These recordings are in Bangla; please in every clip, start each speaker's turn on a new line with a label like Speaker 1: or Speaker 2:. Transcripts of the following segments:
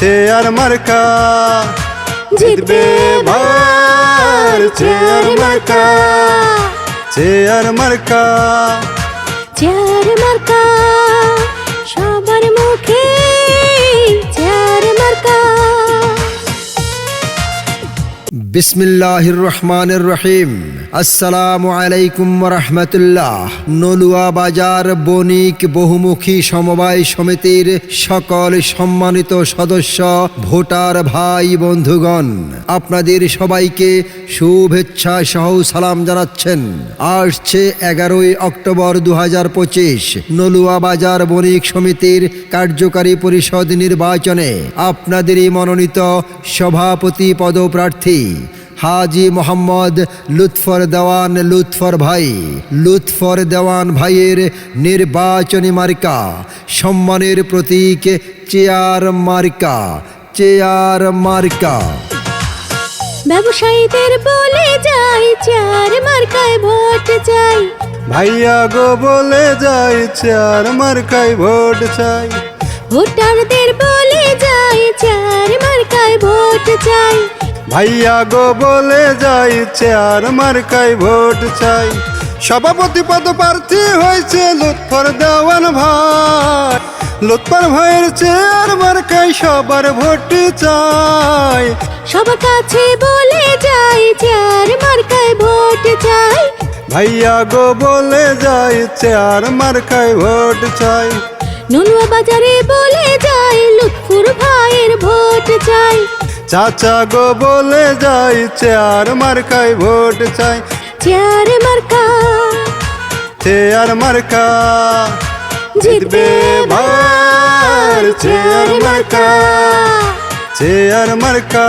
Speaker 1: চেয়ার মার্কা।
Speaker 2: জিতবে
Speaker 1: ভার চেয়ার মার্কা। চেয়ার মার্কা।
Speaker 2: চেয়ার মার্কা। সবার মুখে চেয়ার মার্কা।
Speaker 3: বিসমিল্লাহির রহমানির রহিম আসসালামু আলাইকুম রহমতুল্লাহ। নলুয়া বাজার বণিক বহুমুখী সমবায় সমিতির সকল সম্মানিত সদস্য, ভোটার ভাই, বন্ধুগণ, আপনাদের সবাইকে শুভেচ্ছা সহ সালাম জানাচ্ছেন। আসছে এগারোই অক্টোবর দু হাজার পঁচিশ, নলুয়া বাজার বণিক সমিতির কার্যকারী পরিষদ নির্বাচনে আপনাদেরই মনোনীত সভাপতি পদপ্রার্থী হাজি মোহাম্মদ লুৎফর দেওয়ান লুৎফর ভাই। লুৎফর দেওয়ান ভাইয়ের নির্বাচনী মার্কা সম্মানের প্রতীক চেয়ার মার্কা চেয়ার মার্কা।
Speaker 2: ব্যবসায়ীদের বলে যাই চেয়ার মার্কায় ভোট চাই।
Speaker 1: ভাইয়া গো বলে যাই চেয়ার মার্কায় ভোট চাই।
Speaker 2: ভোটারদের বলে যাই চেয়ার মার্কায় ভোট চাই।
Speaker 1: ভাইয়া গো বলে যাই চেয়ার মার্কায় ভোট চাই। সভাপতি পদ প্রার্থী হয়েছে লুৎফর দেওয়ান ভাই। লুৎফর ভাইয়ের চেয়ার মার্কায় সবার ভোট চাই।
Speaker 2: সবার কাছে বলে যাই চেয়ার মার্কায় ভোট চাই।
Speaker 1: ভাইয়া গো বলে যাই চেয়ার মার্কায় ভোট চাই।
Speaker 2: নুনুয়া বাজারে বলে যাই লুৎফুর ভাইয়ের ভোট চাই।
Speaker 1: চাচা গো বলে যাই চেয়ার মার্কায় ভোট চাই
Speaker 2: চেয়ার মার্কা
Speaker 1: চেয়ার মার্কা
Speaker 2: জিতবে
Speaker 1: ভার চেয়ার মার্কা চেয়ার মার্কা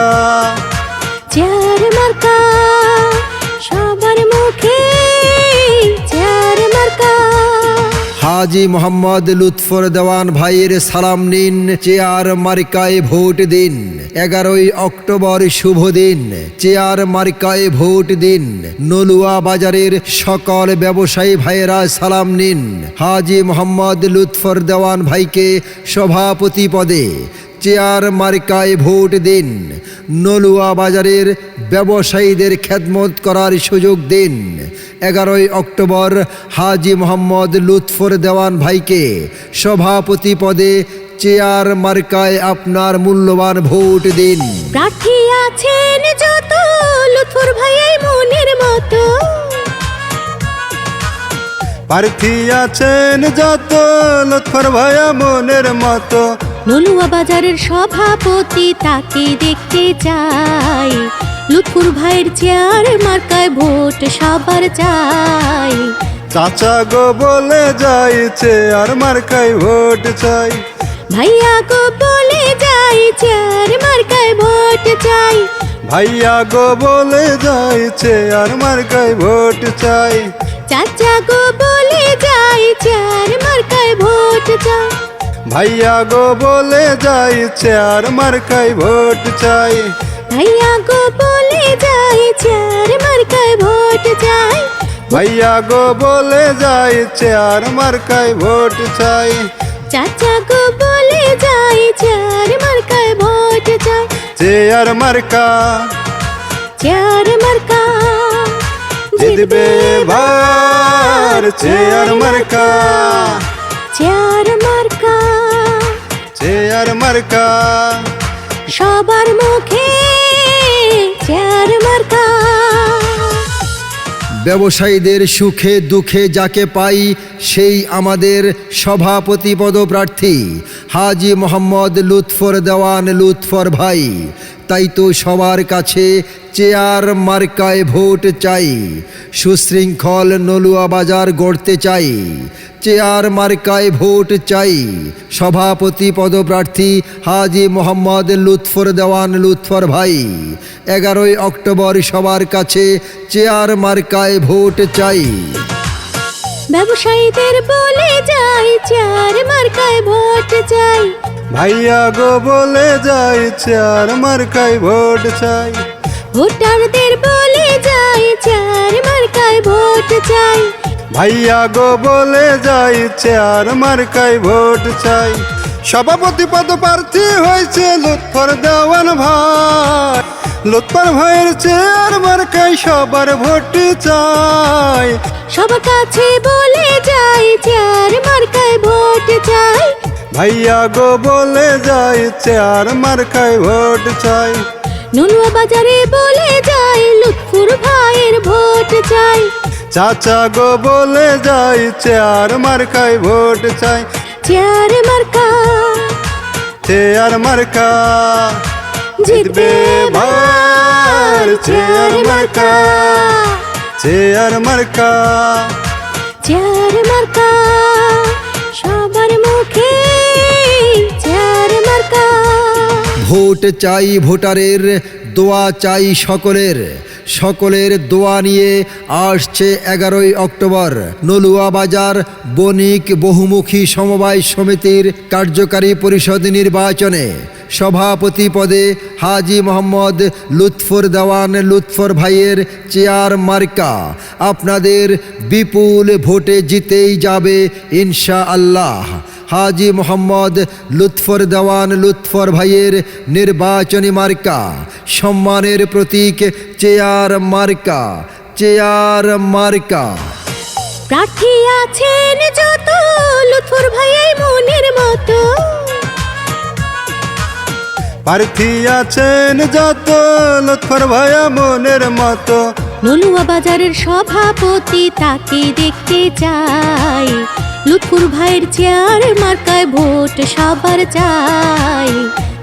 Speaker 3: হাজি মোহাম্মদ লুৎফর দেওয়ান ভাইয়ের সালাম নিন, চেয়ার মার্কায় ভোট দিন। এগারোই অক্টোবর শুভ দিন, চেয়ার মার্কায় ভোট দিন। নলুয়া বাজারের সকল ব্যবসায়ী ভাইয়েরা সালাম নিন। হাজি মোহাম্মদ লুৎফর দেওয়ান ভাইকে সভাপতি পদে চেয়ার মার্কায় ভোট দিন। নলুয়া বাজারের ব্যবসায়ীদের খেদমত করার সুযোগ দিন। এগারোই অক্টোবর হাজি মোহাম্মদ লুৎফর দেওয়ান ভাইকে সভাপতি পদে চেয়ার মার্কায় আপনার মূল্যবান ভোট দিন।
Speaker 2: প্রার্থী আছেন যত লুৎফুর ভাইয়ের মনের মতো।
Speaker 1: প্রার্থী আছেন যত লুৎফর ভাইয়া মনের মতো।
Speaker 2: নলুয়া বাজারের সভাপতি তাকে দেখতে চাই। লুৎফুর ভাইয়ের চেয়ার মার্কায় ভোট সবার চাই।
Speaker 1: চাচা গো বলে যাই চেয়ার মার্কায় ভোট চাই।
Speaker 2: ভাইয়া গো বলে যাই চেয়ার মার্কায় ভোট চাই।
Speaker 1: ভাইয়া গো বলে যাই চেয়ার মার্কায় ভোট চাই।
Speaker 2: চাচা গো বলে যাই চেয়ার মার্কায় ভোট চাই।
Speaker 1: ভাইয়া গো বলে যাই চেয়ার মার্কায় ভোট চাই
Speaker 2: ভাইয়া গো বলে যাই চেয়ার মার্কায় ভোট চাই
Speaker 1: ভাইয়া গো বলে যাই চেয়ার মার্কায় ভোট চাই
Speaker 2: চাচা গো বলে যাই চেয়ার মার্কায় ভোট চাই
Speaker 1: চেয়ার মার্কা
Speaker 2: চেয়ার মার্কা
Speaker 1: জিতবে ভার চেয়ার মার্কা
Speaker 2: চেয়ার মার্কা
Speaker 1: চেয়ার মার্কা।
Speaker 2: সবার মুখে চেয়ার মার্কা।
Speaker 3: ব্যবসায়ীদের সুখে দুঃখে যাকে পাই সেই আমাদের সভাপতি পদপ্রার্থী হাজি মোহাম্মদ লুৎফর দেওয়ান লুৎফর ভাই। তাই তো সবার কাছে চেয়ার মার্কায় ভোট চাই। সুশৃঙ্খল নলুয়া বাজার গড়তে চাই। চেয়ার মার্কায় ভোট চাই। সভাপতি পদপ্রার্থী হাজি মোহাম্মদ লুৎফর দেওয়ান লুৎফর ভাই। এগারোই অক্টোবর সবার কাছে চেয়ার মার্কায় ভোট চাই।
Speaker 2: ব্যবসায়ীদের বলে যাই, চেয়ার মার্কায় ভোট
Speaker 1: ভাইয়া গো বলে যাই চেয়ার মার্কায় ভোট চাই।
Speaker 2: ভোটারদের বলে যাই চেয়ার মার্কায় ভোট চাই।
Speaker 1: ভাইয়া গো বলে যাই চেয়ার মার্কায় ভোট চাই। সভাপতি পদ প্রার্থী হয়েছে লুৎফর দেওয়ান ভাই। লুৎফর ভাইয়ের চেয়ার মার্কাই সবার ভোট চাই।
Speaker 2: সবার কাছে বলে যাই চার মার্কায় ভোট চাই।
Speaker 1: ভাইয়া গো বলে যাই চেয়ার মার্কাই ভোট চাই।
Speaker 2: নুনুয়া বাজারে বলে যাই লুৎফুর ভাইয়ের ভোট চাই।
Speaker 1: চাচা গো বলে যাই চেয়ার মার্কাই ভোট চাই।
Speaker 2: চার মার্কা।
Speaker 1: চেয়ার মার্কা
Speaker 2: জিতবে ভার। চেয়ার মার্কা
Speaker 1: চেয়ার মার্কা।
Speaker 2: চার মার্কা সবার মুখে
Speaker 3: ভোট চাই ভোটারের, দোয়া চাই সকলের। সকলের দোয়া নিয়ে আসছে এগারোই অক্টোবর। নলুয়া বাজার বণিক বহুমুখী সমবায় সমিতির কার্যকারী পরিষদ নির্বাচনে। সভাপতি পদে হাজি মোহাম্মদ লুৎফর দেওয়ান লুৎফর ভাইয়ের চেয়ার মার্কা। আপনাদের বিপুল ভোটে জিতেই যাবে ইনশা আল্লাহ হাজি মোহাম্মদ লুৎফর দেওয়ান লুৎফর ভাইয়ের নির্বাচনী মার্কা। সম্মানের প্রতীক চেয়ার মার্কা। চেয়ার মার্কা।
Speaker 2: প্রার্থী আছেন যত লুৎফুর ভাইয়াই মনের মতো।
Speaker 1: প্রার্থী আছেন যত লুৎফর ভাইয়া মনের মতো।
Speaker 2: নলুয়া বাজারের সভাপতি তাকে দেখতে চাই। লুৎফুর ভাইয়ের চেয়ার মার্কায় ভোট সবার চাই।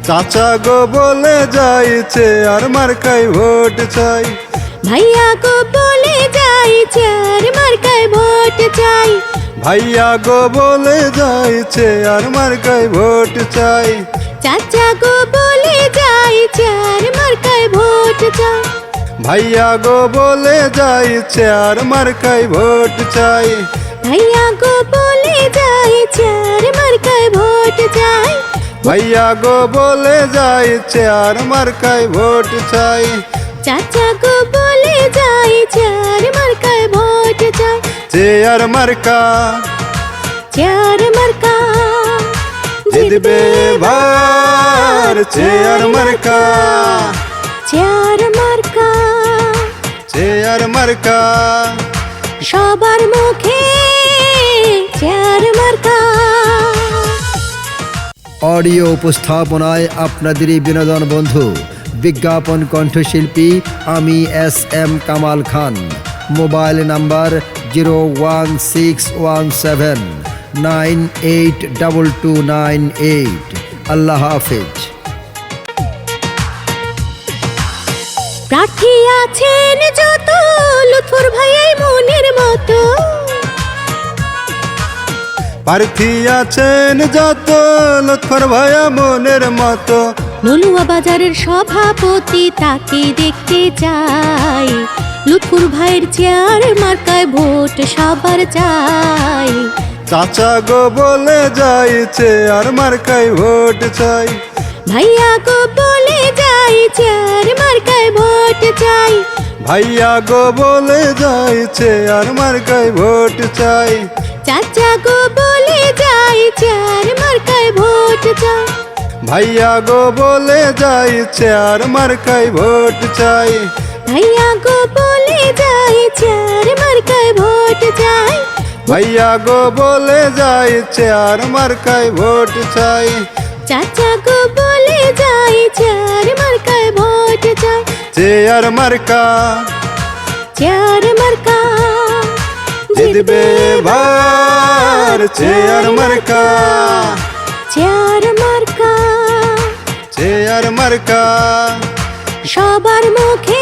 Speaker 1: চাচা গো বলে যাই চেয়ার মার্কাই ভোট চাই।
Speaker 2: ভাইয়া গো বলে যাই চেয়ার মার্কায় ভোট চাই।
Speaker 1: ভাইয়া গো বলে যাই চেয়ার মার্কাই ভোট চাই।
Speaker 2: চাচা গো বলে যাই চেয়ার মার্কায় ভোট চাই
Speaker 1: ভাইয়া গো বলে যাই চেয়ার মার্কাই ভোট চাই
Speaker 2: ভাইয়া গো বলে যাই চেয়ার মার্কায় ভোট চাই
Speaker 1: ভাইয়া গো বলে যাই চেয়ার মার্কাই ভোট চাই
Speaker 2: চাচা গো বলে যাই চেয়ার মার্কায় ভোট চাই
Speaker 1: চেয়ার মার্কা
Speaker 2: চেয়ার মার্কা
Speaker 1: জিতবে ভার চেয়ার মার্কা।
Speaker 2: চেয়ার মার্কা।
Speaker 1: চেয়ার মার্কা।
Speaker 2: সবার মুখে চেয়ার মার্কা।
Speaker 3: অডিও উপস্থাপনায় আপনাদেরই বিনোদন বন্ধু বিজ্ঞাপন কণ্ঠশিল্পী আমি S M Kamal Khan. Mobile number zero one six one seven. Nine eight double two nine eight. Allah হাফেজ।
Speaker 2: প্রার্থী আছেন যত লুৎফুর ভাইয়াই মনের মতো।
Speaker 1: প্রার্থী আছেন যত লুৎফর ভাইয়া মনের মতো।
Speaker 2: নলুয়া বাজারের সভাপতি তাকে দেখতে চাই। লুৎফুর ভাইয়ের চেয়ার মার্কায় ভোট সবার চাই।
Speaker 1: চাচা গো বলে যাই চেয়ার মার্কাই ভোট চাই।
Speaker 2: ভাইয়া গো বলে যাই চেয়ার মার্কায় ভোট চাই।
Speaker 1: ভাইয়া গো বলে যাই চেয়ার মার্কাই ভোট চাই।
Speaker 2: চাচা গো বলে যাই চেয়ার মার্কায় ভোট চাই।
Speaker 1: ভাইয়া গো বলে যাই চেয়ার মার্কাই ভোট চাই।
Speaker 2: ভাইয়া গো বলে যাই চেয়ার মার্কায় ভোট চাই।
Speaker 1: ভাইয়া গো বলে যাই চেয়ার মার্কাই ভোট চাই।
Speaker 2: চাচা গো বলে যাই চেয়ার মার্কায় ভোট চাই।
Speaker 1: চেয়ার মার্কা
Speaker 2: চেয়ার মার্কা
Speaker 1: জিতবে ভার চেয়ার মার্কা।
Speaker 2: চেয়ার মার্কা
Speaker 1: চেয়ার মার্কা।
Speaker 2: সবার মুখে